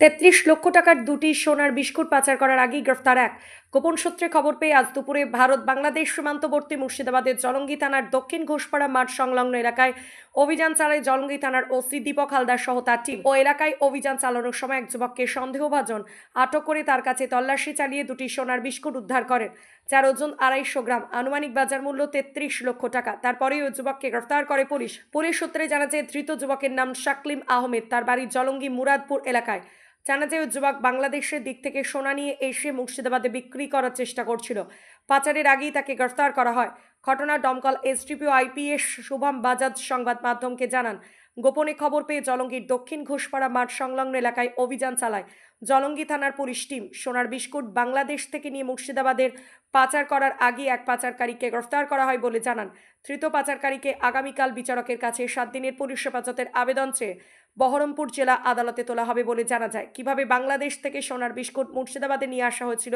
তেত্রিশ লক্ষ টাকার দুটি সোনার বিস্কুট পাচার করার আগেই গ্রেফতার এক। গোপন সূত্রে খবর পেয়ে আজ দুপুরে ভারত বাংলাদেশ সীমান্তবর্তী মুর্শিদাবাদের জলঙ্গি থানার দক্ষিণ ঘোষপাড়া মাঠ সংলগ্ন এলাকায় অভিযান চালায় জলঙ্গি থানার ওসি দীপক হালদার সহ তার টিম ও এলাকায় অভিযান চালানোর সময় এক যুবককে সন্দেহভাজন আটক করে তার কাছে তল্লাশি চালিয়ে দুটি সোনার বিস্কুট উদ্ধার করেন। যার ওজন আড়াইশো গ্রাম। আনুমানিক বাজার মূল্য তেত্রিশ লক্ষ টাকা। তারপরেই ওই যুবককে গ্রেফতার করে পুলিশ। পুলিশ সূত্রে জানা যায়, ধৃত যুবকের নাম শাকলিম আহমেদ। তার বাড়ি জলঙ্গি, মুরাদপুর এলাকায়। জানা যায় যুবক বাংলাদেশের দিক থেকে সোনা নিয়ে এসে মুর্শিদাবাদে বিক্রি করার চেষ্টা করছিল। পাচারের আগেই তাকে গ্রেফতার করা হয়। ঘটনা দমকল এসডিপিও আইপিএস শুভম বাজাজ সংবাদ মাধ্যমকে জানান। গোপনে খবর পেয়ে জলঙ্গির দক্ষিণ ঘোষপাড়া মাঠ সংলগ্ন এলাকায় অভিযান চালায়। জলঙ্গি থানার পুলিশ টিম সোনার বিস্কুট বাংলাদেশ থেকে নিয়ে মুর্শিদাবাদের পাচার করার আগে এক পাচারকারীকে গ্রেফতার করা হয় বলে জানান। ধৃত পাচারকারীকে আগামীকাল বিচারকের কাছে সাত দিনের পুলিশ হেফাজতের আবেদন চেয়ে বহরমপুর জেলা আদালতে তোলা হবে বলে জানা যায়। কীভাবে বাংলাদেশ থেকে সোনার বিস্কুট মুর্শিদাবাদে নিয়ে আসা হয়েছিল,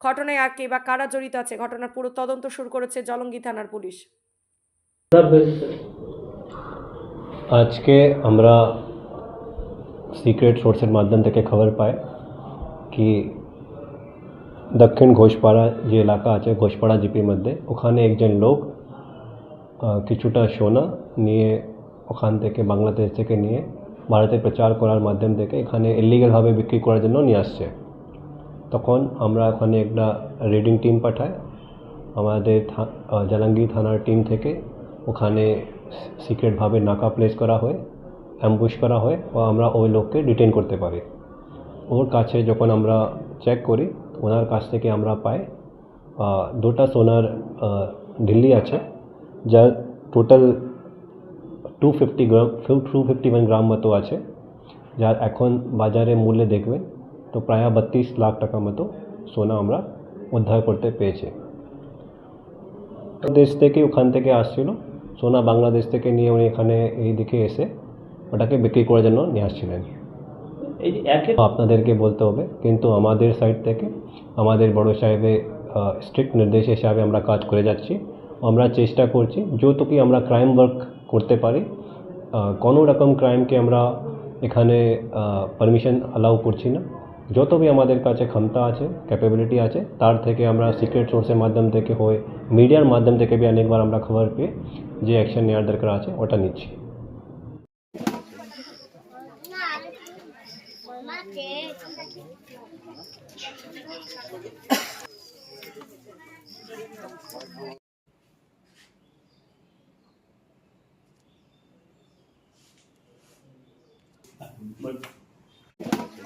ঘটনায় আর কে বা কারা জড়িত আছে, ঘটনার পুরো তদন্ত শুরু করেছে জলঙ্গি থানার পুলিশ। আজকে আমরা সিক্রেট সোর্সের মাধ্যম থেকে খবর পাই কি দক্ষিণ ঘোষপাড়া যে এলাকা আছে ঘোষপাড়া জিপির মধ্যে ওখানে একজন লোক কিছুটা সোনা নিয়ে ওখান থেকে বাংলাদেশ থেকে নিয়ে ভারতে প্রচার করার মাধ্যম থেকে এখানে ইলিগালভাবে বিক্রি করার জন্য নিয়ে আসছে। তখন আমরা ওখানে একটা রিডিং টিম পাঠাই। আমাদের থা- আহ, জালাঙ্গি থানার টিম থেকে ওখানে সিক্রেটভাবে নাকা প্লেস করা হয় অ্যাম্বুশ করা হয় বা আমরা ওই লোককে ডিটেন করতে পারি। ওর কাছে যখন আমরা চেক করি, ওনার কাছ থেকে আমরা পাই দুটা সোনার ঢিল্লি আছে, যার total two fifty gram two fifty one gram মতো আছে, যার এখন বাজারে মূল্যে দেখবেন, তো প্রায় বত্রিশ লাখ টাকা মতো সোনা আমরা উদ্ধার করতে পেরেছি দেশ থেকে ওখান থেকে আসছিল সোনা বাংলাদেশ থেকে নিয়ে উনি এখানে এই দিকে এসে ওটাকে বিক্রি করার জন্য নিয়ে আসছিলেন। এই যে একে আপনাদেরকে বলতে হবে কিন্তু আমাদের সাইড থেকে আমাদের বড় সাহেবের স্ট্রিক্ট নির্দেশ হিসাবে আমরা কাজ করে যাচ্ছি। আমরা চেষ্টা করছি যতটুকুই আমরা ক্রাইম ওয়ার্ক করতে পারি কোনো রকম ক্রাইমকে আমরা এখানে পারমিশন অ্যালাউ করছি না। যত বি আমাদের কাছে ক্ষমতা আছে ক্যাপাবিলিটি আছে তার থেকে আমরা সিক্রেট সোর্সের মাধ্যম থেকে হয় মিডিয়ার মাধ্যম থেকে বি অনেকবার আমরা খবর পেয়ে যে অ্যাকশন নেওয়ার দরকার আছে ওটা নিচ্ছি Mama,